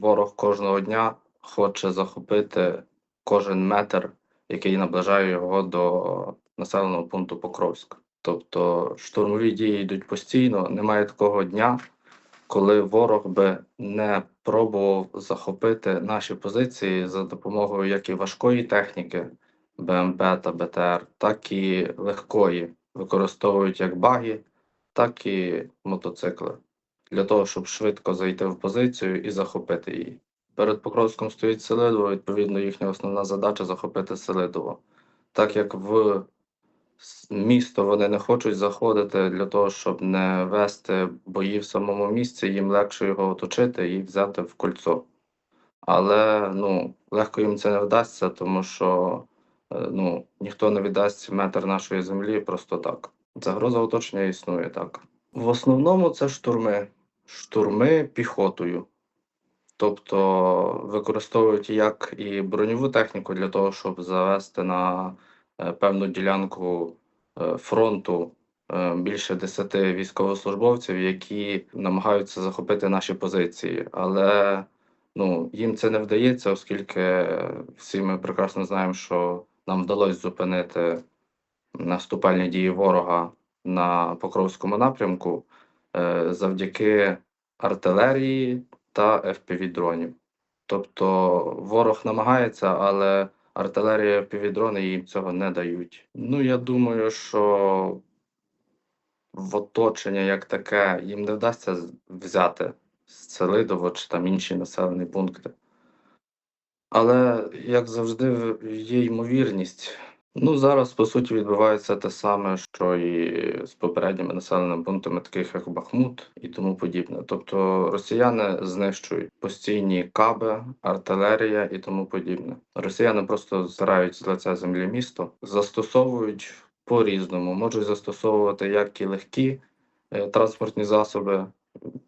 ворог кожного дня хоче захопити кожен метр, який наближає його до населеного пункту Покровськ. Тобто штурмові дії йдуть постійно. Немає такого дня, коли ворог би не пробував захопити наші позиції за допомогою як і важкої техніки БМП та БТР, так і легкої, використовують як баги, так і мотоцикли для того, щоб швидко зайти в позицію і захопити її. Перед Покровськом стоїть Селидово, відповідно, їхня основна задача захопити Селидово. Так як в місто вони не хочуть заходити для того, щоб не вести бої в самому місці, їм легше його оточити і взяти в кольцо. Але ну, легко їм це не вдасться, тому що е, ну, ніхто не віддасть метр нашої землі просто так. Загроза оточення існує так. В основному це штурми. Штурми піхотою. Тобто використовують як і броньову техніку для того, щоб завести на е, певну ділянку е, фронту е, більше 10 військовослужбовців, які намагаються захопити наші позиції. Але ну, їм це не вдається, оскільки всі ми прекрасно знаємо, що нам вдалося зупинити наступальні дії ворога на Покровському напрямку завдяки артилерії та FPV-дронів. Тобто ворог намагається, але артилерія FPV-дрони їм цього не дають. Ну, я думаю, що в оточення як таке їм не вдасться взяти Селидово чи там інші населені пункти. Але, як завжди, є ймовірність. Ну, зараз, по суті, відбувається те саме, що і з попередніми населеними пунктами, таких як Бахмут і тому подібне. Тобто росіяни знищують постійні каби, артилерія і тому подібне. Росіяни просто зирають з лиця землі місто, застосовують по-різному, можуть застосовувати як і легкі е, транспортні засоби,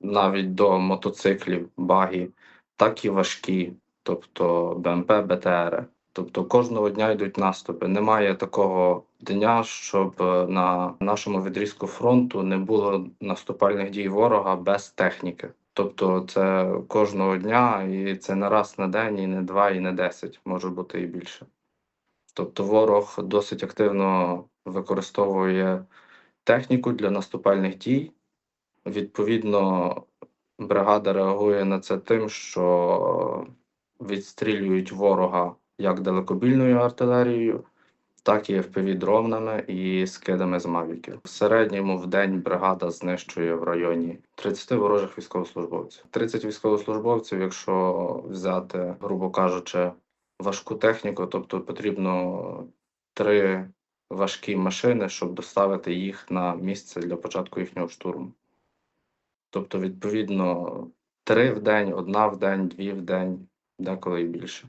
навіть до мотоциклів, багі, так і важкі, тобто БМП, БТР. Тобто кожного дня йдуть наступи. Немає такого дня, щоб е, на нашому відрізку фронту не було наступальних дій ворога без техніки. Тобто це кожного дня, і це не раз на день, і не два, і не десять, може бути і більше. Тобто ворог досить активно використовує техніку для наступальних дій. Відповідно, бригада реагує на це тим, що відстрілюють ворога як далекобільною артилерією, так і FPV-дронами і скидами з мавіків. В середньому в день бригада знищує в районі 30 ворожих військовослужбовців. 30 військовослужбовців, якщо взяти, грубо кажучи, важку техніку, тобто потрібно три важкі машини, щоб доставити їх на місце для початку їхнього штурму. Тобто, відповідно, три в день, одна в день, дві в день, деколи і більше.